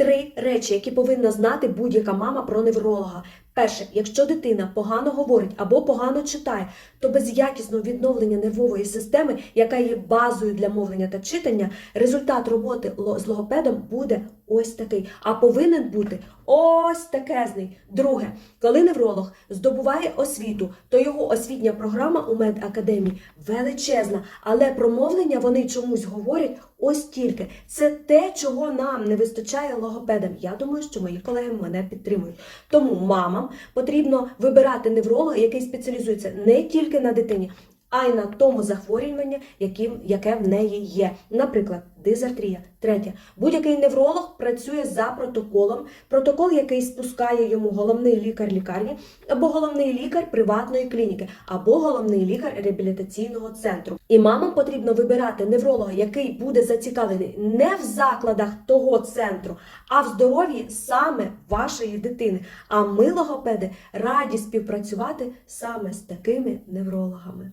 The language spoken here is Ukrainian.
Три речі, які повинна знати будь-яка мама про невролога. Перше, якщо дитина погано говорить або погано читає, то без якісного відновлення нервової системи, яка є базою для мовлення та читання, результат роботи з логопедом буде ось такий, а повинен бути ось такезний. Друге, коли невролог здобуває освіту, то його освітня програма у медакадемії величезна, але про мовлення вони чомусь говорять ось тільки. Це те, чого нам не вистачає логопедам. Я думаю, що мої колеги мене підтримують. Тому мамам потрібно вибирати невролога, який спеціалізується не тільки на дитині, а й на тому захворюванні, яким, яке в неї є. Наприклад, дизартрія. Третє. Будь-який невролог працює за протоколом, протокол, який спускає йому головний лікар лікарні, або головний лікар приватної клініки, або головний лікар реабілітаційного центру. І мамам потрібно вибирати невролога, який буде зацікавлений не в закладах того центру, а в здоров'ї саме вашої дитини. А ми, логопеди, раді співпрацювати саме з такими неврологами.